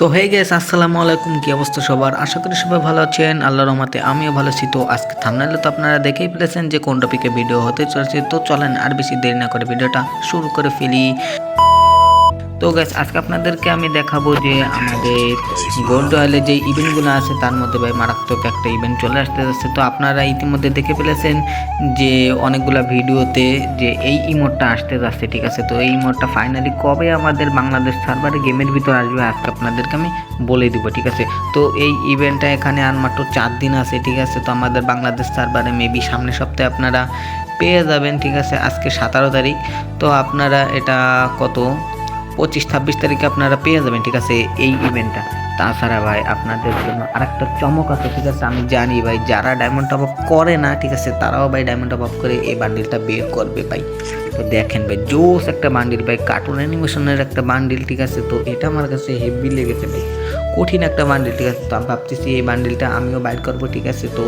তো হয়ে গেছে আসসালামু আলাইকুম, কি অবস্থা সবার? আশা করি সবাই ভালো আছেন আল্লাহ রহমতে আমিও ভালো আছি। তো আজকে থামনাইলে তো আপনারা দেখেই ফেলেছেন যে কোন টপিকে ভিডিও হতে চলেছে। তো চলেন আর বেশি দেরি না করে ভিডিওটা শুরু করে ফেলি। তো গ্যাস আজকে আপনাদেরকে আমি দেখাবো যে আমাদের গোল্ড রয়্যালের যে ইভেন্টগুলো আছে, তার মধ্যে ভাই মারাত্মক একটা ইভেন্ট চলে আসতে যাচ্ছে। তো আপনারা ইতিমধ্যে দেখে ফেলেছেন যে অনেকগুলা ভিডিওতে যে এই ইমোটটা আসতে যাচ্ছে, ঠিক আছে? তো এই ইমোটটা ফাইনালি কবে আমাদের বাংলাদেশ সার্ভারে গেমের ভিতর আসবে, আজকে আপনাদেরকে আমি বলে দিব, ঠিক আছে? তো এই ইভেন্টটা এখানে আর মাত্র চার দিন আছে, ঠিক আছে? তো আমাদের বাংলাদেশ সার্ভারে মেবি সামনের সপ্তাহে আপনারা পেয়ে যাবেন, ঠিক আছে? আজকে সতেরো তারিখ। তো আপনারা এটা কত? পঁচিশ ছাব্বিশ তারিখে আপনারা পেয়ে যাবেন, ঠিক আছে, এই ইভেন্টটা তাছাড়া ভাই, আপনাদের জন্য আরেকটা চমক আছে, ঠিক আছে, আমি জানি ভাই, যারা ডায়মন্ড টপ আপ করে না, ঠিক আছে, তারাও ভাই ডায়মন্ড টপ আপ করে এই বান্ডিলটা বের করবে ভাই। তো দেখেন ভাই, জোস একটা বান্ডিল ভাই কার্টুন অ্যানিমেশনের একটা বান্ডিল ঠিক আছে, তো এটা আমার কাছে হেভি লেগেছে ভাই। কঠিন একটা বান্ডিল ঠিক আছে? তো আমি ভাবতেছি এই বান্ডিলটা আমিও বাইর করব, ঠিক আছে? তো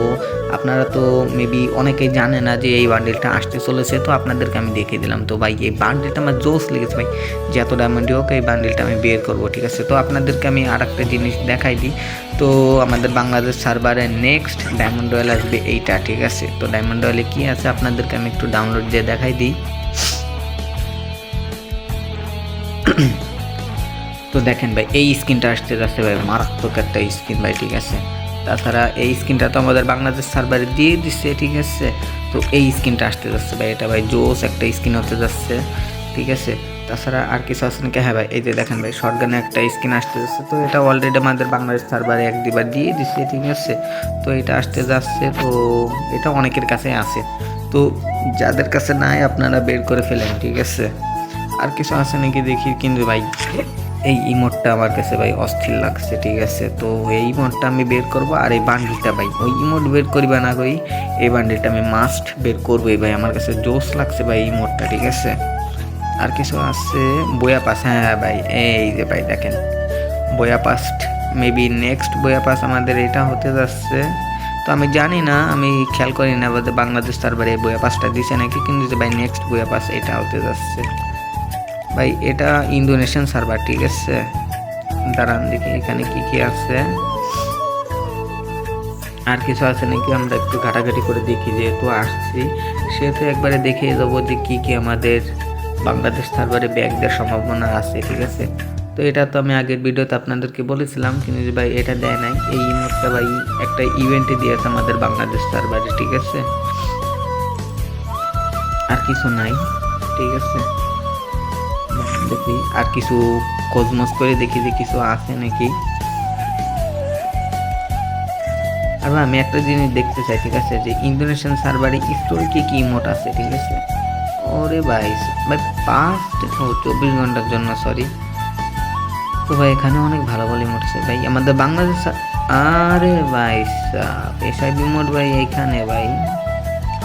আপনারা তো মেবি অনেকেই জানে না যে এই বান্ডিলটা আসতে চলেছে, তো আপনাদেরকে আমি দেখিয়ে দিলাম। তো ভাই, এই বান্ডিলটা আমার জোস লেগেছে ভাই। যত ডায়মন্ডই হোক, এই বান্ডিলটা আমি বের করব, ঠিক আছে? তো আপনাদেরকে আমি আর একটা জিনিস দেখাই দিই। তো আমাদের বাংলাদেশ সার্ভারে নেক্সট ডায়মন্ড রয়্যাল আসবে এইটা, ঠিক আছে? তো ডায়মন্ড রয়্যালে কী আছে? আপনাদেরকে আমি একটু ডাউনলোড দিয়ে দেখাই দিই। তো দেখেন ভাই, এই স্কিনটা আসতে যাচ্ছে ভাই, মারাত্মক একটা স্কিন ভাই, ঠিক আছে? তাছাড়া এই স্কিনটা তো আমাদের বাংলাদেশ সার্ভারে দিয়ে দিচ্ছে ঠিক আছে? তো এই স্কিনটা আসতে যাচ্ছে ভাই, এটা ভাই জোস একটা স্কিন হতে যাচ্ছে, ঠিক আছে? তাছাড়া আর কিছু আছে নাকি? হ্যাঁ ভাই, এই যে দেখেন ভাই শর্টগানে একটা স্কিন আসতে যাচ্ছে, তো এটা অলরেডি আমাদের বাংলাদেশ সার্ভারে এক দুবার দিয়ে দিচ্ছে ঠিক আছে? তো এটা আসতে যাচ্ছে, তো এটা অনেকের কাছে আছে। তো যাদের কাছে নাই, আপনারা বের করে ফেলেন, ঠিক আছে? আর কিছু আছে নাকি দেখি, কিন্তু ভাই? এই ইমোটটা আমার কাছে ভাই অস্থির লাগছে, ঠিক আছে? তো এই ইমোটটা আমি বের করব আর এই বান্ডিলটা ভাই, ওই ইমোট বের করিবা না করি এই বান্ডিলটা আমি মাস্ট বের করবোই ভাই, আমার কাছে জোস লাগছে ভাই এই ইমোটটা, ঠিক আছে? আর কিছু আছে? বয়া পাস হ্যাঁ ভাই, এই যে ভাই দেখেন buoy past maybe next buoy pass আমাদের এটা হতে যাচ্ছে। তো আমি জানি না, আমি খেয়াল করি না বাংলাদেশ এই বয়া পাসটা দিছে নাকি, কিন্তু যে ভাই নেক্সট বয়া পাস এটা হতে যাচ্ছে। ভাই, এটা ইন্দোনেশিয়ান সার্ভার ঠিক আছে? দাঁড়ান দেখি এখানে কি কি আছে। আর কিছু আছে নাকি? আমরা একটু ঘাটাঘাটি করে দেখি, যেহেতু আসছি। সেহেতু একবারে দেখিয়ে দেবো যে কি কি আমাদের বাংলাদেশ সার্ভারে ব্যাগ দেওয়ার সম্ভাবনা আছে, ঠিক আছে? তো এটা তো আমি আগের ভিডিওতে আপনাদেরকে বলেছিলাম, কিন্তু যে ভাই এটা দেয় নাই। এই ইমোটটা ভাই একটা ইভেন্টে দিয়েছে আমাদের বাংলাদেশ সার্ভারে ঠিক আছে? আর কিছু নাই, ঠিক আছে? দেখি, আর কিছু কসমস করে দেখি যে কিছু আছে নাকি। আর আমি একটা জিনিস দেখতে চাই, ঠিক আছে? যে ইন্দোনেশিয়ান সার্ভারে স্টোরি কি কি ইমোট আছে, ঠিক আছে? ওরে ভাই ভাই, পাঁচ, ও, চব্বিশ ঘণ্টার জন্য সরি তো ভাই, এখানে অনেক ভালো ভালো ইমোট আছে, ভাই। আমাদের বাংলাদেশ আরে ভাই সাব এসব ইমোট ভাই এইখানে ভাই।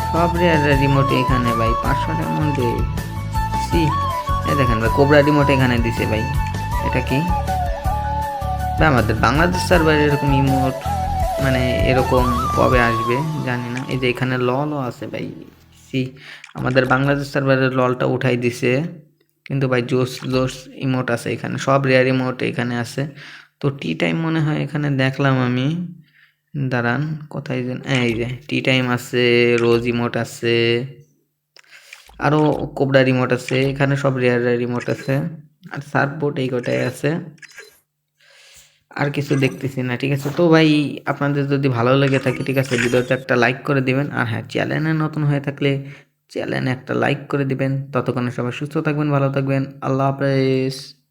সব রেয়ার রিমোট এখানে, ভাই, পাঁচশো টাকার মধ্যে। সি এই দেখেন ভাই, কোবরা রিমোট এখানে দিছে ভাই। এটা কি? ভাই, আমাদের বাংলাদেশ সার্ভারে এরকম ইমোট মানে এরকম কবে আসবে জানি না। এই যে এখানে ললও আছে ভাই। সি, আমাদের বাংলাদেশ সার্ভারের ললটা উঠাই দিছে। কিন্তু ভাই, জোস জোস ইমোট আছে এখানে। সব রেয়ার ইমোট এখানে আছে। তো টি টাইম মনে হয় এখানে দেখলাম আমি। দাঁড়ান, কোথায় এই যে টি টাইম আছে রোজ ইমোট আছে। আরও কোবরা রিমোট আছে, এখানে সব রেয়ার রিমোট আছে, আর সার্ফবোর্ড এই কটাই আছে। আর কিছু দেখতেছি না, ঠিক আছে? তো ভাই, আপনাদের যদি ভালো লেগে থাকে, ঠিক আছে, ভিডিওতে একটা লাইক করে দিবেন। আর হ্যাঁ চ্যানেলে নতুন হয়ে থাকলে চ্যানেলে একটা লাইক করে দিবেন। ততক্ষণে সবাই সুস্থ থাকবেন, ভালো থাকবেন। আল্লাহ হাফেজ।